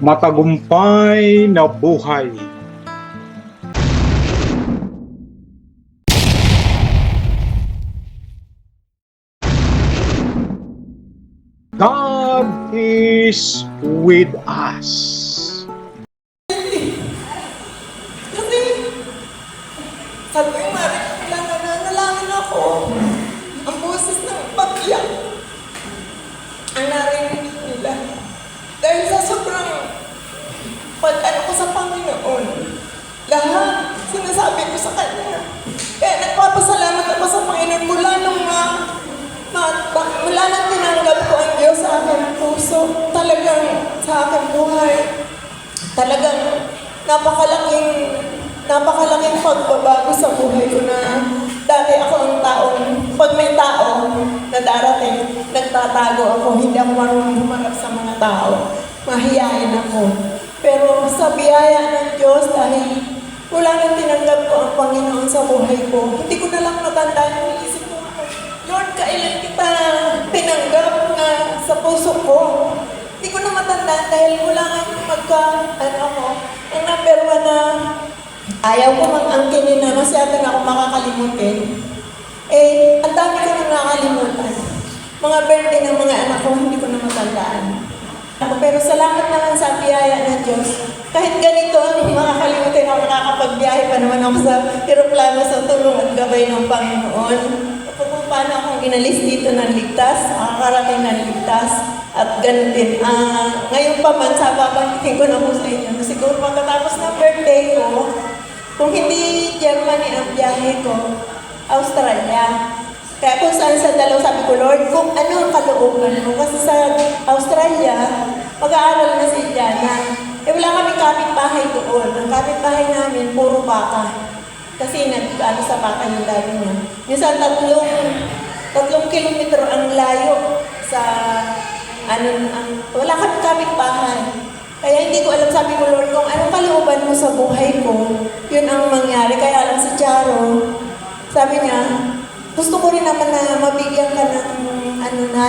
matagumpay na buhay. God is with us. Kasi, sabi ko, Mari, wala na nanalangin ako. Ang boses ng pagyak, ang narinig nila. Dahil sa sobrang pag-ano ko sa Panginoon, lahat sinasabi ko sa Kanya. Kaya nagpapasalamat ako sa Panginoon mula nung ma, ma, mula nang tinanggap ko ang Diyos sa aking puso, talagang sa aking buhay, talagang napakalaking napakalaking pagbabago sa buhay ko na dati ako ang taong pag may tao na darating, nagtatago ako, hindi ako marunong humarap sa mga tao. Mahihain ako. Sa biyaya ng Diyos, dahil wala nang tinanggap ko ang Panginoon sa buhay ko, hindi ko na lang matandaan yung isip ko, Lord, kailan kita tinanggap na sa puso ko? Hindi ko na matandaan dahil wala nga magka, ano ako, ang number one na ayaw ko mag-angkinin na masyado na ako makakalimutin. Eh, ang dami ko nang nakakalimutan. Mga birthday ng mga anak ko, hindi ko na matandaan. Pero salamat naman sa biyaya ng Diyos. Kahit ganito, makakalimutin ako, nakakapagbiyahe pa naman ako sa aeroplano sa tulong at gabay ng Panginoon. Kung paano akong inalis dito ng ligtas, nakakarating ng ligtas, at ganun din. Ah, ngayon pa man, sa babangkitin ko na po sa inyo, siguro pagkatapos ng birthday ko, kung hindi Germany ang biyahe ko, Australia. Kaya kung saan sa dalaw, sabi ko, Lord, kung ano ang kalooban mo. Kasi sa Australia, mag-aaral na si Diana. Eh wala kami kapitbahay doon. Ang kapitbahay namin, puro baka. Kasi nag-ano sa baka yung dami niya. Minsan tatlong, tatlong kilometro ang layo sa, ano, ang, wala kami kapitbahay. Kaya hindi ko alam, sabi ko, Lord, kung anong kalooban mo sa buhay ko, yun ang mangyari. Kaya lang si Charo, sabi niya, gusto ko rin naman na mabigyan ka ng ano na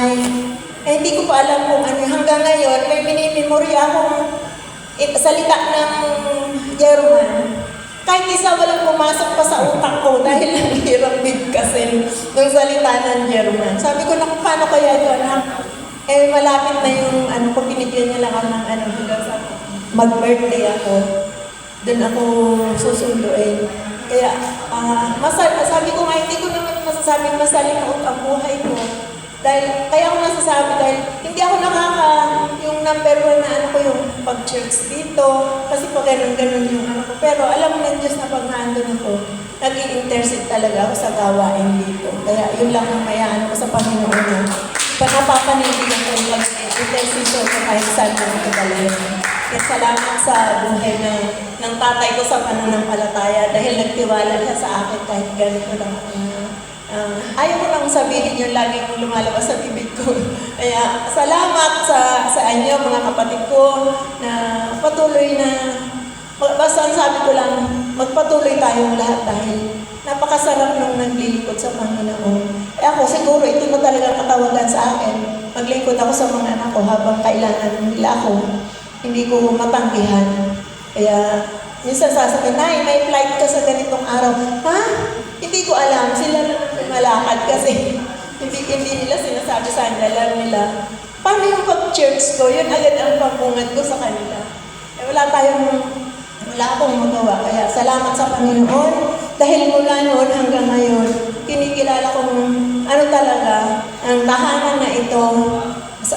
eh, hindi ko pa alam kung ano. Hanggang ngayon, may minimemorya akong it, salita ng German. Kahit isa walang pumasok pa sa utak ko dahil ang hirap bigkasin ng salita ng German. Sabi ko, naku, paano kaya ito, anak? Eh, malapit na yung, ano, kung binigyan niya lang ako ng, ano, sa mag-birthday ako, doon ako susunduin. Kaya, ah, masal, sabi ko nga, hindi ko naman masasabi masalimuot ang buhay ko. Dahil, kaya ako nasasabi dahil hindi ako nakaka, yung number one na ano ko yung pag-church dito, kasi pag ganun-ganun yung ano ko. Pero alam ng Diyos na pag naandun ako, nag intercede talaga ako sa gawain dito. Kaya yun lang ang mayaan ko sa Panginoon na panapapanindigan ko yung pag-intercession ko kahit saan ko nakadalayan. Kaya salamat sa buhay ng, ng tatay ko sa pananampalataya dahil nagtiwala siya sa akin kahit ganito lang ako ah, ayaw ko lang sabihin yung lagi kong lumalabas sa bibig ko. Kaya salamat sa, sa inyo mga kapatid ko na patuloy na Basta sabi ko lang, magpatuloy tayong lahat dahil napakasarap nung naglilingkod sa Panginoon. Eh ako, siguro ito na talaga katawagan sa akin. Maglingkod ako sa mga anak ko habang kailangan nila ako. Hindi ko matanggihan. Kaya, minsan sasabihin, Nay, may flight ka sa ganitong araw. Ha? Hindi ko alam. Sila lang ang malakad kasi hindi, hindi nila sinasabi sa akin, alam nila. Paano yung pag-church ko? Yun agad ang pambungad ko sa kanila. Eh, wala tayong wala akong magawa. Kaya salamat sa Panginoon. Dahil mula noon hanggang ngayon, kinikilala kong ano talaga, ang tahanan na ito,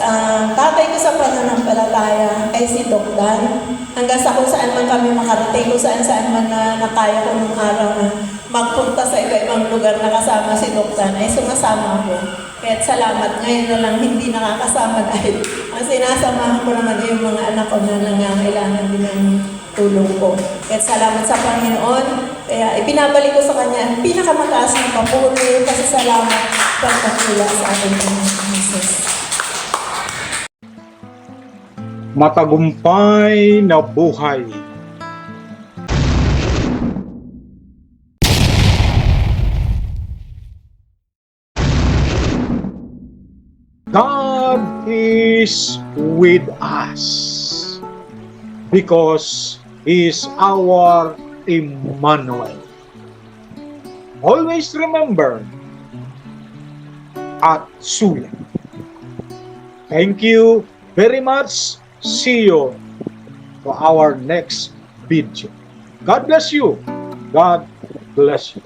ang tatay ko sa pananampalataya ay si Doc Dan. Hanggang sa kung saan man kami makarating, kung saan saan man na nakaya ko nung araw na magpunta sa iba-ibang lugar na kasama si Doc Dan, ay sumasama ako. Kaya salamat ngayon na lang hindi nakakasama dahil ang sinasamahan ko naman ay yung mga anak ko na nangangailangan din ng tulong ko. Kaya salamat sa Panginoon. Kaya ipinabalik ko sa Kanya ang pinakamataas na papuri kasi salamat pagkakila sa ating Panginoon Jesus. Matagumpay na buhay. God is with us. because He is our Emmanuel. Always remember at Suya. Thank you very much. See you to our next video. God bless you. God bless you.